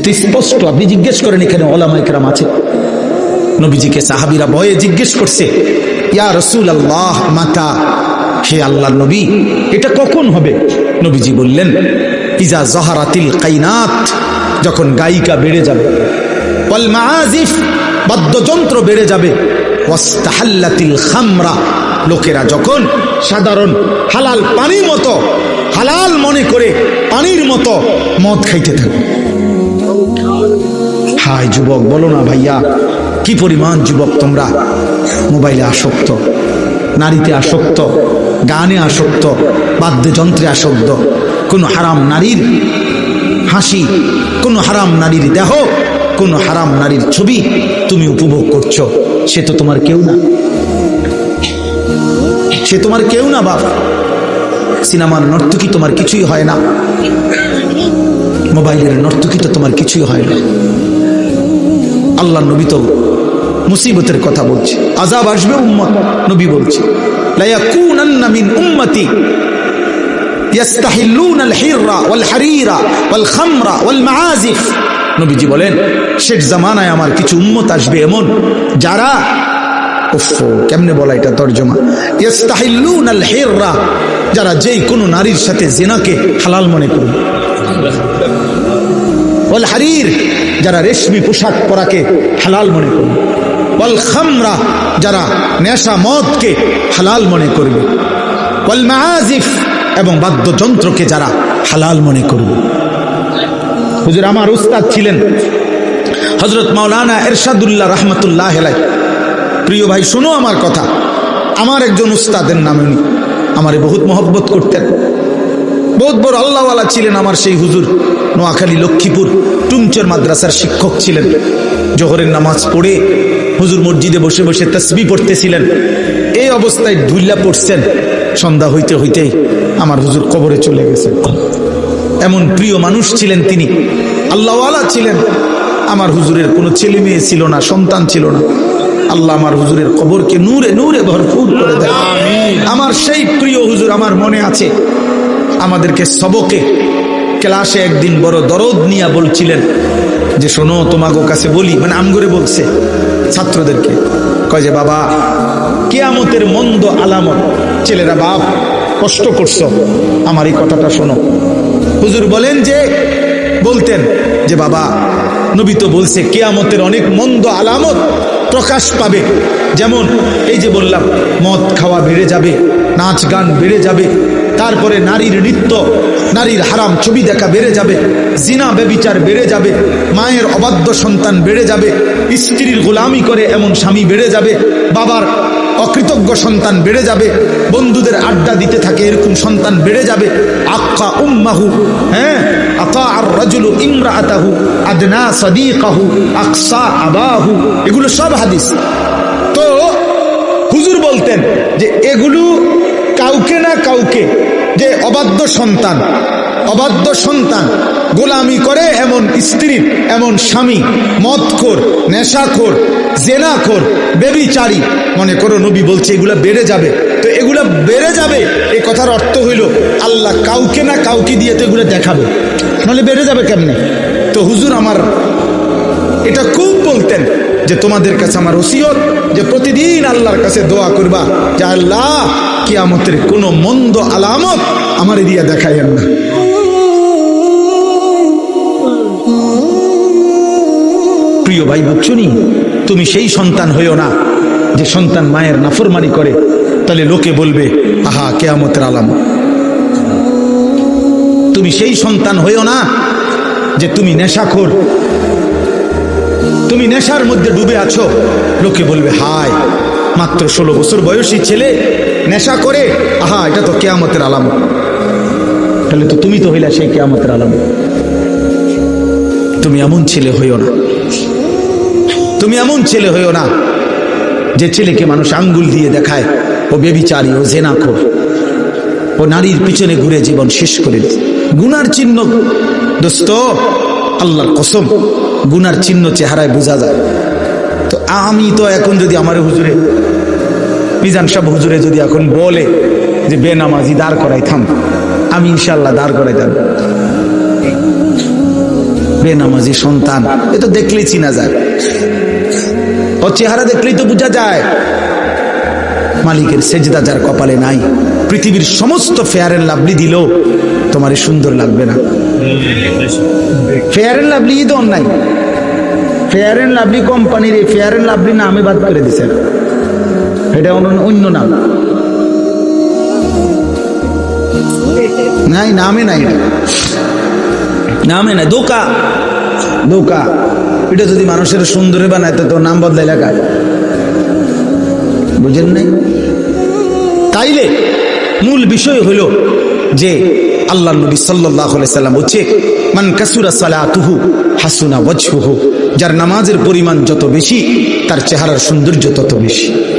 এ তো স্পষ্ট, আপনি জিজ্ঞেস করেন এখানে ওলামাইকরাম আছে। নবীজিকে সাহাবিরা ভয়ে জিজ্ঞেস করছে, ইয়া রসুল আল্লাহ মাতা, হে আল্লাহ নবী, এটা কখন হবে? নবীজি বললেন, ইজা জহারাতিল কাইনাত যখন গায়িকা বেড়ে যাবে। মাআজিফ বাদ্যযন্ত্র বেড়ে যাবে। খামরা লোকেরা যখন সাধারণ, হালাল পানির মতো, হালাল মনে করে পানির মতো মদ খাইতে থাকবে হাই যুবক, বলো না ভাইয়া, কি পরিমাণ যুবক তোমরা? মোবাইলে আসক্ত, নারীতে আসক্ত, গানে আসক্ত, বাদ্যযন্ত্রে আসক্ত, কোনো হারাম নারীর হাসি, কোনো হারাম নারীর দেহ, কোনো হারাম নারীর ছবি তুমি উপভোগ করছ। সে তো তোমার কেউ না। সে তোমার কেউ না বাপ। সিনেমার নর্তকী তোমার কিছুই হয় না। মোবাইলের নর্তকী তো তোমার কিছুই হয় না। আল্লাহ নবী তো মুসিবতের কথা বলছে আজাব আসবে উম্মত, নবী বলছে নবীজি বলেন, শেষ জামানায় আমার কিছু উম্মত আসবে এমন, যারা কেমনে বলা এটা তর্জমা যারা যেই কোনো নারীর সাথে জেনাকে হালাল মনে করবে। হারির যারা রেশমি পোশাক পরাকে হালাল মনে করবে। বল খামরা যারা নেশা মদকে হালাল মনে করবে। বল মাআজিফ এবং বাদ্যযন্ত্রকে যারা হালাল মনে করবে। হুজুর, আমার উস্তাদ ছিলেন হজরত মাওলানা এরশাদুল্লাহ রহমতুল্লাহ হেলাই প্রিয় ভাই, শোনো আমার কথা। আমার একজন উস্তাদের নাম উনি। আমারে বহুত মহব্বত করতেন। বহুত বড় আল্লাহওয়ালা ছিলেন আমার সেই হুজুর। নোয়াখালী লক্ষ্মীপুর টুমচর মাদ্রাসার শিক্ষক ছিলেন। জোহরের নামাজ পড়ে হুজুর মসজিদে বসে বসে তসবি পড়তেছিলেন। এই অবস্থায় ধুল্লা পড়ছেন। সন্ধ্যা হইতে হইতেই আমার হুজুর কবরে চলে গেছে। এমন প্রিয় মানুষ ছিলেন তিনি। আল্লাহওয়ালা ছিলেন। আমার হুজুরের কোনো ছেলে মেয়ে ছিল না সন্তান ছিল না। আল্লাহ আমার হুজুরের কবরকে নূরে নূরে ভরপুর করে দেয় আমার সেই প্রিয় হুজুর আমার মনে আছে। আমাদেরকে সবকে ক্লাসে একদিন বড় দরদ নিয়া বলছিলেন যে, শোনো তোমাকে কাছে বলি। মানে আমগরে বলছে ছাত্রদেরকে। কয় যে, বাবা, কেয়ামতের মন্দ আলামত, ছেলেরা বাপ, কষ্ট করছ। আমার এই কথাটা শোনো। হুজুর বলেন যে, বলতেন যে, বাবা, নবী তো বলছে, কেয়ামতের অনেক মন্দ আলামত প্রকাশ পাবে। যেমন, এই যে বললাম, মদ খাওয়া বেড়ে যাবে, নাচ গান বেড়ে যাবে তারপরে নারীর নৃত্য, নারীর হারাম ছবি দেখা বেড়ে যাবে, জিনা বেবিচার বেড়ে যাবে, মায়ের অবাধ্য সন্তান বেড়ে যাবে, স্ত্রীর গোলামি করে এমন স্বামী বেড়ে যাবে, বাবার অকৃতজ্ঞ সন্তান বেড়ে যাবে, বন্ধুদের আড্ডা দিতে থাকে এরকম সন্তান বেড়ে যাবে, আক্কা উম্মাহু হ্যাঁ আকা আর রাজুলু ইমরাআতাহু, আদনা সাদিকাহু, আকসা আবাহু, এগুলো সব হাদিস। তো হুজুর বলতেন যে এগুলো কাউকে না কাউকে যে অবাধ্য সন্তান অবাধ্য সন্তান গোলামি করে এমন স্ত্রীর এমন স্বামী, মদখোর, নেশাখোর, জেনাখোর, বেবিচারী। মনে করো নবী বলছে, এগুলা বেড়ে যাবে। তো এগুলা বেড়ে যাবে এই কথার অর্থ হইল, আল্লাহ কাউকে না কাউকে দিয়ে তো এগুলো দেখাবে। নাহলে বেড়ে যাবে কেমনে? তো হুজুর আমার এটা খুব বলতেন যে তোমাদের কাছে আমার ওসিয়ত, যে প্রতিদিন আল্লাহর কাছে দোয়া করবা, যে আল্লাহ কিয়ামতের কোনো মন্দ আলামত আমার দিয়া দেখাইয়েন না। প্রিয় ভাই বুঝছনি তুমি সেই সন্তান হইও না যে সন্তান মায়ের নাফরমানি করে, তাহলে লোকে বলবে, আহা, কেয়ামতের আলামত তুমি সেই সন্তান হইও না যে তুমি নেশাখোর। তুমি নেশার মধ্যে ডুবে আছো, লোকে বলবে, হায় মাত্র ষোলো বছর বয়সী ছেলে নেশা করে। আহা, এটা তো কেয়ামতের আলাম। তাহলে তো তুমি তো হইলা সেই কেয়ামতের আলাম। তুমি এমন ছেলে হইও না। তুমি এমন ছেলে হইও না, যে ছেলেকে মানুষ আঙ্গুল দিয়ে দেখায়, ও বেবিচারী, ও জেনাখোর। ও নারীর পিছনে ঘুরে জীবন শেষ করে। গুনার চিহ্ন, দোস্ত, আল্লাহর কসম, গুনার চিহ্ন চেহারায় বোঝা যায়। তো আমি তো এখন যদি আমার হুজুরে মিজান সাহেব হুজুরে যদি এখন বলে যে বেনামাজি দাঁড় করাই থাম, আমি ইনশাল্লাহ দাঁড় করাই থাম। বেনামাজি সন্তান, এ তো দেখলেই চিনা যায়। ও চেহারা দেখলেই তো বোঝা যায়। মালিকের সেজদা যার কপালে নাই, পৃথিবীর সমস্ত ফেয়ার ফেয়ারের লাভলি দিলেও তোমার সুন্দর লাগবে না। ফেয়ার এন্ড লাভলি তো অন্যায়। ফেয়ার এন্ড লাভলি কোম্পানির এই ফেয়ার এন্ড লাভলি নামে বাদ করে দিছে। এটা অন্য- অন্য নাম। নাই নামে নাই। নামে নাই দোকা। দোকা। এটা যদি মানুষের সুন্দরে বানায় তো তোর নাম বদলাই লাগায় বুঝেন নাই? তাইলে মূল বিষয় হলো যে আল্লাহ নবী সাল্লাহ সাল্লাম হচ্ছে মান কাসুরা সালাতুহু হাসুনা ওয়াজহুহু যার নামাজের পরিমাণ যত বেশি তার চেহারার সৌন্দর্য তত বেশি।